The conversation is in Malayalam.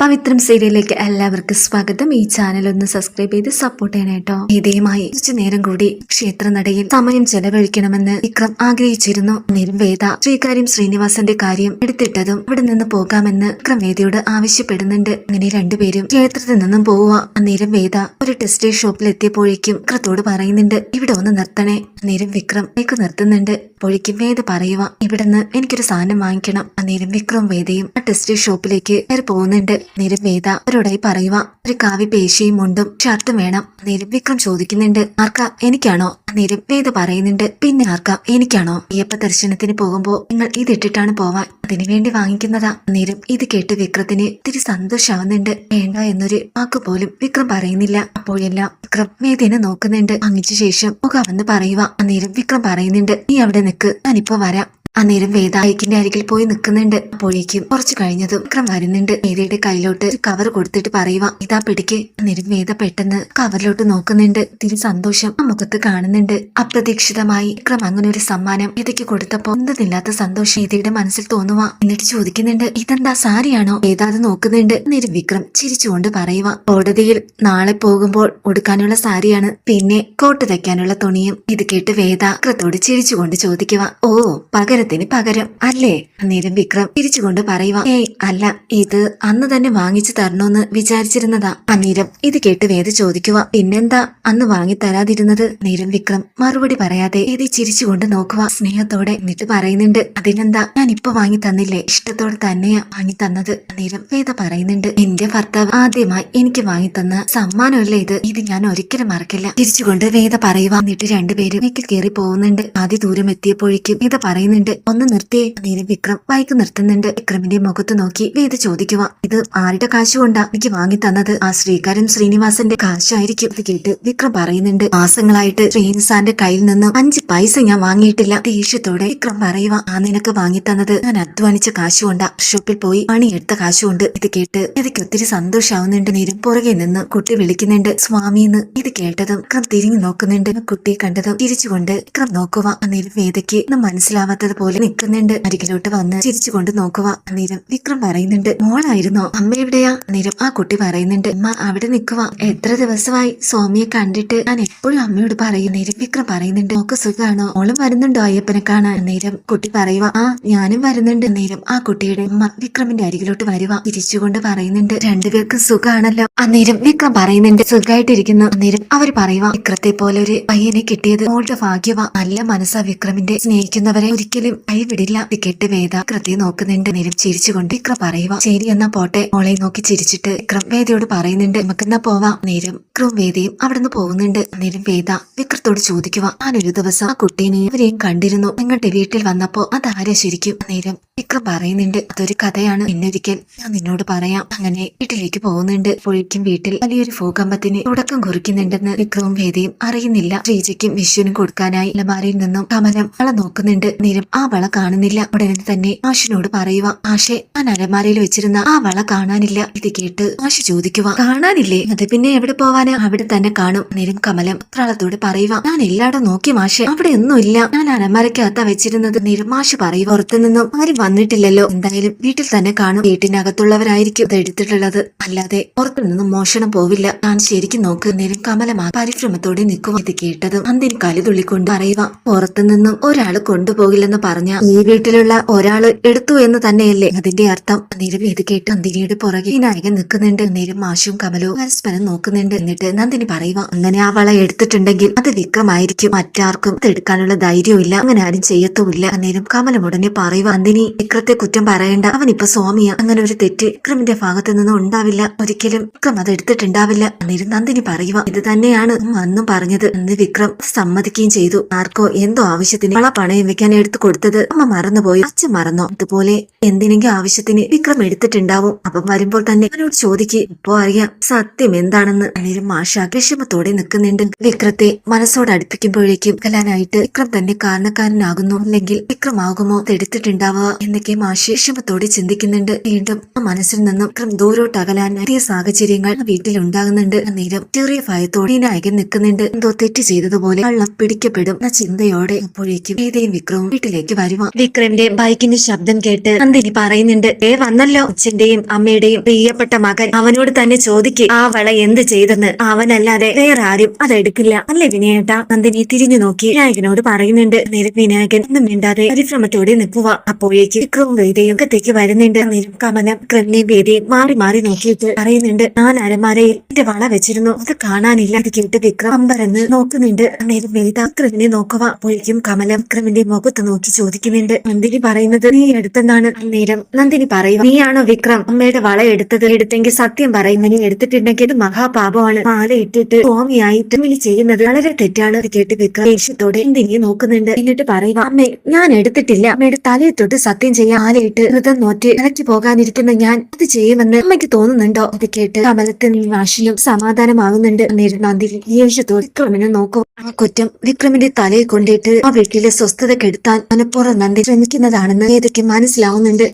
പവിത്രം സീരിയലിലേക്ക് എല്ലാവർക്കും സ്വാഗതം. ഈ ചാനൽ ഒന്ന് സബ്സ്ക്രൈബ് ചെയ്ത് സപ്പോർട്ട് ചെയ്യണേട്ടോ ഇതേമായി കുറച്ചു നേരം കൂടി ക്ഷേത്ര നടയിൽ സമയം ചെലവഴിക്കണമെന്ന് വിക്രം ആഗ്രഹിച്ചിരുന്നു. നിർവേദ വേദ ശ്രീകാര്യം ശ്രീനിവാസന്റെ കാര്യം എടുത്തിട്ടതും അവിടെ നിന്ന് പോകാമെന്ന് വിക്രം വേദയോട് ആവശ്യപ്പെടുന്നുണ്ട്. അങ്ങനെ രണ്ടുപേരും ക്ഷേത്രത്തിൽ നിന്നും പോവുക. അന്നേരം വേദ ഒരു ടെക്സ്റ്റൈൽ ഷോപ്പിൽ എത്തിയപ്പോഴേക്കും വിക്രത്തോട് പറയുന്നുണ്ട് ഇവിടെ ഒന്ന് നിർത്തണേ. അന്നേരം വിക്രം എനിക്ക് നിർത്തുന്നുണ്ട്. അപ്പോഴേക്കും വേദ പറയുക ഇവിടുന്ന് എനിക്കൊരു സാധനം വാങ്ങിക്കണം. അന്നേരം വിക്രം വേദയും ആ ടെക്സ്റ്റൈൽ ഷോപ്പിലേക്ക് പോകുന്നുണ്ട്. നേരം വേദ അവരോടായി പറയുക ഒരു കാവി പേശിയും മുണ്ടും ഷർട്ടും വേണം. നേരം വിക്രം ചോദിക്കുന്നുണ്ട് ആർക്ക? എനിക്കാണോ? നേരം വേദ പറയുന്നുണ്ട് പിന്നെ ആർക്ക? എനിക്കാണോ? അയ്യപ്പ ദർശനത്തിന് പോകുമ്പോ നിങ്ങൾ ഇതിട്ടിട്ടാണ് പോവാൻ അതിനുവേണ്ടി വാങ്ങിക്കുന്നതാ. നിരം ഇത് കേട്ട് വിക്രത്തിന് ഇത്തിരി സന്തോഷാവുന്നുണ്ട്. വേണ്ട എന്നൊരു വാക്ക് പോലും വിക്രം പറയുന്നില്ല. അപ്പോഴെല്ലാം വിക്രം വേദിനെ നോക്കുന്നുണ്ട്. വാങ്ങിച്ച ശേഷം മുഖാവെന്ന് പറയുക നിരം വിക്രം പറയുന്നുണ്ട് നീ അവിടെ നിൽക്ക് ഞാനിപ്പോ വരാം. അന്നേരം വേദ അരികിൽ പോയി നിൽക്കുന്നുണ്ട് അപ്പോഴേക്കും കുറച്ച് കഴിഞ്ഞതും വിക്രം വരുന്നുണ്ട്. വേദയുടെ കയ്യിലോട്ട് കവർ കൊടുത്തിട്ട് പറയുക ഇതാ പിടിക്ക്. അന്നേരം വേദ പെട്ടെന്ന് കവറിലോട്ട് നോക്കുന്നുണ്ട്. തിരി സന്തോഷം ആ മുഖത്ത് കാണുന്നുണ്ട്. അപ്രതീക്ഷിതമായി വിക്രം അങ്ങനെ ഒരു സമ്മാനം വേദയ്ക്ക് കൊടുത്തപ്പോ എന്തെന്നില്ലാത്ത സന്തോഷം വേദയുടെ മനസ്സിൽ തോന്നുക എന്നിട്ട് ചോദിക്കുന്നുണ്ട് ഇതെന്താ സാരിയാണോ? വേദ അത് നോക്കുന്നുണ്ട്. അന്നേരം വിക്രം ചിരിച്ചുകൊണ്ട് പറയുക കോടതിയിൽ നാളെ പോകുമ്പോൾ ഉടുക്കാനുള്ള സാരിയാണ് പിന്നെ കോട്ട് തയ്ക്കാനുള്ള തുണിയും. ഇത് കേട്ട് വേദ വിക്രത്തോട് ചിരിച്ചുകൊണ്ട് ചോദിക്കുക ഓ പകരത്തിന് പകരം അല്ലേ? അന്നേരം വിക്രം തിരിച്ചുകൊണ്ട് പറയുക ഏയ് അല്ല ഇത് അന്ന് തന്നെ വാങ്ങിച്ചു തരണോന്ന് വിചാരിച്ചിരുന്നതാ. അന്നേരം ഇത് കേട്ട് വേദ ചോദിക്കുക പിന്നെന്താ അന്ന് വാങ്ങി തരാതിരുന്നത്? നേരം വിക്രം മറുപടി പറയാതെ ഏതി ചിരിച്ചുകൊണ്ട് നോക്കുക സ്നേഹത്തോടെ എന്നിട്ട് പറയുന്നുണ്ട് അതിനെന്താ? ഞാൻ ഇപ്പൊ വാങ്ങി തന്നില്ലേ? ഇഷ്ടത്തോടെ തന്നെയാ വാങ്ങി തന്നത്. അന്നേരം വേദ പറയുന്നുണ്ട് എന്റെ ഭർത്താവ് ആദ്യമായി എനിക്ക് വാങ്ങി തന്ന സമ്മാനമല്ലേ ഇത്? ഇത് ഞാൻ ഒരിക്കലും മറക്കില്ല. തിരിച്ചുകൊണ്ട് വേദ പറയുക എന്നിട്ട് രണ്ടുപേരും എനിക്ക് കയറി പോകുന്നുണ്ട്. ആദ്യ ദൂരം എത്തിയപ്പോഴേക്കും ഇത് പറയുന്നുണ്ട് ഒന്ന് നിർത്തിയേ നേരെ വിക്രം ബൈക്ക് നിർത്തുന്നുണ്ട്. വിക്രമിന്റെ മുഖത്ത് നോക്കി വേദ ചോദിക്കുക ഇത് ആരുടെ കാശ് കൊണ്ടാ എനിക്ക് വാങ്ങി തന്നത്? ആ ശ്രീകാരൻ ശ്രീനിവാസന്റെ കാശായിരിക്കും. ഇത് കേട്ട് വിക്രം പറയുന്നുണ്ട്. മാസങ്ങളായിട്ട് ശ്രീനിസാന്റെ കയ്യിൽ നിന്ന് അഞ്ച് പൈസ ഞാൻ വാങ്ങിയിട്ടില്ല. ദേഷ്യത്തോടെ വിക്രം പറയുക ആ നിനക്ക് വാങ്ങി തന്നത് ഞാൻ അധ്വാനിച്ച കാശ് കൊണ്ടാ ഷോപ്പിൽ പോയി പണിയെടുത്ത കാശുകൊണ്ട്. ഇത് കേട്ട് എനിക്ക് ഒത്തിരി സന്തോഷാവുന്നുണ്ട്. നേരം പുറകെ നിന്ന് കുട്ടി വിളിക്കുന്നുണ്ട്. സ്വാമിന്ന്. ഇത് കേട്ടതും വിക്രം തിരിഞ്ഞു നോക്കുന്നുണ്ട്. കുട്ടിയെ കണ്ടതും തിരിച്ചുകൊണ്ട് വിക്രം നോക്കുക അന്നേരം വേദയ്ക്ക് ഒന്നും മനസ്സിലാവാത്തത് പോലെ നിൽക്കുന്നുണ്ട്. അരികിലോട്ട് വന്ന് ചിരിച്ചുകൊണ്ട് നോക്കുക അന്നേരം വിക്രം പറയുന്നുണ്ട് മോളായിരുന്നോ? അമ്മ എവിടെയാ? അന്നേരം ആ കുട്ടി പറയുന്നുണ്ട് അമ്മ അവിടെ നിൽക്കുക എത്ര ദിവസമായി സ്വാമിയെ കണ്ടിട്ട് ഞാൻ എപ്പോഴും അമ്മയോട് പറയും. നേരം വിക്രം പറയുന്നുണ്ട് നോക്ക് സുഖമാണോ മോളും വരുന്നുണ്ടോ അയ്യപ്പനെ കാണാൻ? നേരം കുട്ടി പറയുക ആ ഞാനും വരുന്നുണ്ട്. നേരം ആ കുട്ടിയുടെ അമ്മ വിക്രമിന്റെ അരികിലോട്ട് വരുക തിരിച്ചുകൊണ്ട് പറയുന്നുണ്ട് രണ്ടുപേർക്കും സുഖാണല്ലോ. അന്നേരം വിക്രം പറയുന്നുണ്ട് സുഖമായിട്ടിരിക്കുന്നു അന്നേരം അവർ പറയുക വിക്രത്തെ പോലെ ഒരു പയ്യനെ കിട്ടിയത് മോളുടെ ഭാഗ്യവ. നല്ല മനസ്സാ വിക്രമിന്റെ സ്നേഹിക്കുന്നവരെ ഒരിക്കലും കൈവിടില്ല. വിടില്ല ടിക്കറ്റ് വേദ കൃത്യ നോക്കുന്നുണ്ട്. നേരം ചിരിച്ചുകൊണ്ട് വിക്രം പറയുക ശരി എന്നാ പോട്ടെ. മോളെ നോക്കി ചിരിച്ചിട്ട് വിക്രം വേദയോട് പറയുന്നുണ്ട് നമുക്കെന്നാ പോവാം? നേരം വിക്രവും വേദയും അവിടുന്ന് പോകുന്നുണ്ട്. നേരം വേദ വിക്രത്തോട് ചോദിക്കുക ഞാനൊരു ദിവസം ആ കുട്ടീനെയും ഇവരെയും കണ്ടിരുന്നു. നിങ്ങളുടെ വീട്ടിൽ വന്നപ്പോ അതാരാ ശരിക്കും? നേരം വിക്രം പറയുന്നുണ്ട്. അതൊരു കഥയാണ്. പിന്നൊരിക്കൽ ഞാൻ നിന്നോട് പറയാം. അങ്ങനെ വീട്ടിലേക്ക് പോകുന്നുണ്ട്. അപ്പോഴേക്കും വീട്ടിൽ വലിയൊരു ഭൂകമ്പത്തിന് തുടക്കം കുറിക്കുന്നുണ്ടെന്ന് വിക്രവും വേദയും അറിയുന്നില്ല. ശ്രീജയ്ക്കും വിഷുവിനും കൊടുക്കാനായി അലമാരയിൽ നിന്നും കമലം വള നോക്കുന്നുണ്ട്. നേരം ആ വള കാണുന്നില്ല. ഉടനെ തന്നെ ആഷിനോട് പറയുക ആഷെ ഞാൻ അലമാരയിൽ വെച്ചിരുന്ന ആ വള കാണാനില്ല. ഇത് കേട്ട് ആഷി ചോദിക്കുക കാണാനില്ലേ? അത് പിന്നെ എവിടെ പോവാന്? അവിടെ തന്നെ കാണും. നേരം കമലം ഉത്രാളത്തോട് പറയുക ഞാൻ എല്ലായിടും നോക്കി മാഷെ അവിടെ ഒന്നുമില്ല ഞാൻ അലമാരക്കകത്താ വെച്ചിരുന്നത്. നേരം മാഷ് പറയുക പുറത്തുനിന്നും ആരും വന്നിട്ടില്ലല്ലോ. എന്തായാലും വീട്ടിൽ തന്നെ കാണും. വീട്ടിനകത്തുള്ളവരായിരിക്കും ഇത് എടുത്തിട്ടുള്ളത്. അല്ലാതെ പുറത്തുനിന്നും മോഷണം പോവില്ല. ഞാൻ ശരിക്കും നോക്ക് നേരം കമലമാ പരിശ്രമത്തോടെ നിൽക്കും ഇത് കേട്ടതും അന്തിന് കലി തുള്ളിക്കൊണ്ട് പറയുക പുറത്തുനിന്നും ഒരാൾ കൊണ്ടുപോകില്ലെന്ന് പറഞ്ഞ ഈ വീട്ടിലുള്ള ഒരാൾ എടുത്തു എന്ന് തന്നെയല്ലേ? അതിന്റെ അർത്ഥം നേരം ഇത് കേട്ട് നന്ദിനിയുടെ പുറകെ ഈ നായകൻ നിൽക്കുന്നുണ്ട്. നേരം മാഷും കമലവും പരസ്പരം നോക്കുന്നുണ്ട്. എന്നിട്ട് നന്ദിനി പറയുക അങ്ങനെ ആ വള എടുത്തിട്ടുണ്ടെങ്കിൽ അത് വിക്രമായിരിക്കും. മറ്റാർക്കും അത് എടുക്കാനുള്ള ഇല്ല അങ്ങനെ ആരും ചെയ്യത്തുമില്ല. അന്നേരം കമലം ഉടനെ പറയുക നന്ദിനി വിക്രത്തെ കുറ്റം പറയണ്ട. അവൻ ഇപ്പൊ സ്വാമിയാ. അങ്ങനെ ഒരു തെറ്റ് വിക്രമിന്റെ ഭാഗത്തു നിന്നും ഉണ്ടാവില്ല. ഒരിക്കലും വിക്രം അത് എടുത്തിട്ടുണ്ടാവില്ല. അന്നേരം നന്ദിനി പറയുക ഇത് തന്നെയാണ് അന്നും പറഞ്ഞത്. അന്ന് വിക്രം സമ്മതിക്കുകയും ചെയ്തു. ആർക്കോ എന്തോ ആവശ്യത്തിന് വള പണയം വെക്കാൻ എടുത്തു കൊടുത്തത് അമ്മ മറന്നുപോയി. അച്ഛൻ മറന്നോ? അതുപോലെ എന്തിനെങ്കിലും ആവശ്യത്തിന് വിക്രം എടുത്തിട്ടുണ്ടാവും. അപ്പം വരുമ്പോൾ തന്നെ അവനോട് ചോദിക്ക് ഇപ്പോ അറിയാം സത്യം എന്താണെന്ന്. അനിരും മാഷ വിഷമത്തോടെ നിൽക്കുന്നുണ്ട്. വിക്രത്തെ മനസ്സോട് അടുപ്പിക്കുമ്പോഴേക്കും കലാനായിട്ട് വിക്രം തന്നെ കാരണക്കാരനാകുന്നു. അല്ലെങ്കിൽ വിക്രമാകുമോ? എടുത്തിട്ടുണ്ടാവുക എന്നൊക്കെ ആശേഷമത്തോടെ ചിന്തിക്കുന്നുണ്ട്. വീണ്ടും മനസ്സിൽ നിന്നും ദൂരോട്ട് അകലാൻ വലിയ സാഹചര്യങ്ങൾ വീട്ടിൽ ഉണ്ടാകുന്നുണ്ട്. നേരം ചെറിയ ഭയത്തോടെ ഈ നായകൻ നിൽക്കുന്നുണ്ട്. എന്തോ തെറ്റ് ചെയ്തതുപോലെ കള്ളം പിടിക്കപ്പെടും എന്ന ചിന്തയോടെ അപ്പോഴേക്കും ഏതേയും വിക്രവും വീട്ടിലേക്ക് വരുവാ. വിക്രമിന്റെ ബൈക്കിന്റെ ശബ്ദം കേട്ട് നന്ദിനി പറയുന്നുണ്ട് ഏ വന്നല്ലോ അച്ഛന്റെയും അമ്മയുടെയും പ്രിയപ്പെട്ട മകൻ. അവനോട് തന്നെ ചോദിക്ക് ആ വള എന്ത് ചെയ്തെന്ന്? അവനല്ലാതെ വേറെ ആരും അതെടുക്കില്ല അല്ലേ വിനയേട്ട? നന്ദിനി തിരിഞ്ഞു നോക്കി വിനായകനോട് പറയുന്നുണ്ട് നേരം വിനായകൻ ഒന്നും മിണ്ടാതെ പരിശ്രമത്തോടെ നിൽക്കുക അപ്പോഴേക്ക് വിക്രവും വേദയും അകത്തേക്ക് വരുന്നുണ്ട്. കമലം വേദി വേദയും മാറി മാറി നോക്കിയിട്ട് പറയുന്നുണ്ട്. ഞാൻ അരമാരയിൽ എന്റെ വള വെച്ചിരുന്നു. അത് കാണാനില്ല. അത് കേട്ട് വിക്രം അമ്പരന്ന് നോക്കുന്നുണ്ട്. നേരം വേദ വിക്രമിനെ നോക്കുക അപ്പോഴേക്കും കമലം വിക്രമിന്റെ മുഖത്ത് നോക്കി ചോദിക്കുന്നുണ്ട്. നന്ദിനി പറയുന്നത് നീ എടുത്തെന്നാണ് നേരം നന്ദിനി പറയും നീയാണോ വിക്രം? അമ്മയുടെ വള എടുത്തത്? എടുത്തെങ്കിൽ സത്യം പറയും നീ എടുത്തിട്ടുണ്ടെങ്കിൽ ഇത് മഹാപാപമാണ്. മാല ഇട്ടിട്ട് സ്വാമിയായിട്ട് ഇങ്ങനെ ചെയ്യുന്നത് വളരെ തെറ്റാണ്. അത് കേട്ട് വിക്രം ദേഷ്യത്തോടെ നന്ദിനിയെ നോക്കുന്നുണ്ട്. എന്നിട്ട് പറയുക അമ്മേ ഞാൻ എടുത്തിട്ടില്ല. അമ്മയുടെ തലയെ തൊട്ട് ചെയ്യാൻ ആലയിട്ട് വ്രതം നോറ്റ് ഇറക്കി പോകാനിരിക്കുന്ന ഞാൻ അത് ചെയ്യുമെന്ന് അമ്മയ്ക്ക് തോന്നുന്നുണ്ടോ? അത് കേട്ട് കമലത്തിന് വാശിയും സമാധാനമാകുന്നുണ്ട്. അന്നേരം നന്ദിനി ദേഷ്യത്തോടെ വിക്രമിനെ നോക്കും. ആ കുറ്റം വിക്രമിന്റെ തലയിൽ കൊണ്ടിട്ട് ആ വീട്ടിലെ സ്വസ്ഥത കെടുത്താൻ മനഃപൂർവം നന്ദി ശ്രമിക്കുന്നതാണെന്ന് ഏതൊക്കെ മനസ്സിലാവുന്നുണ്ട്.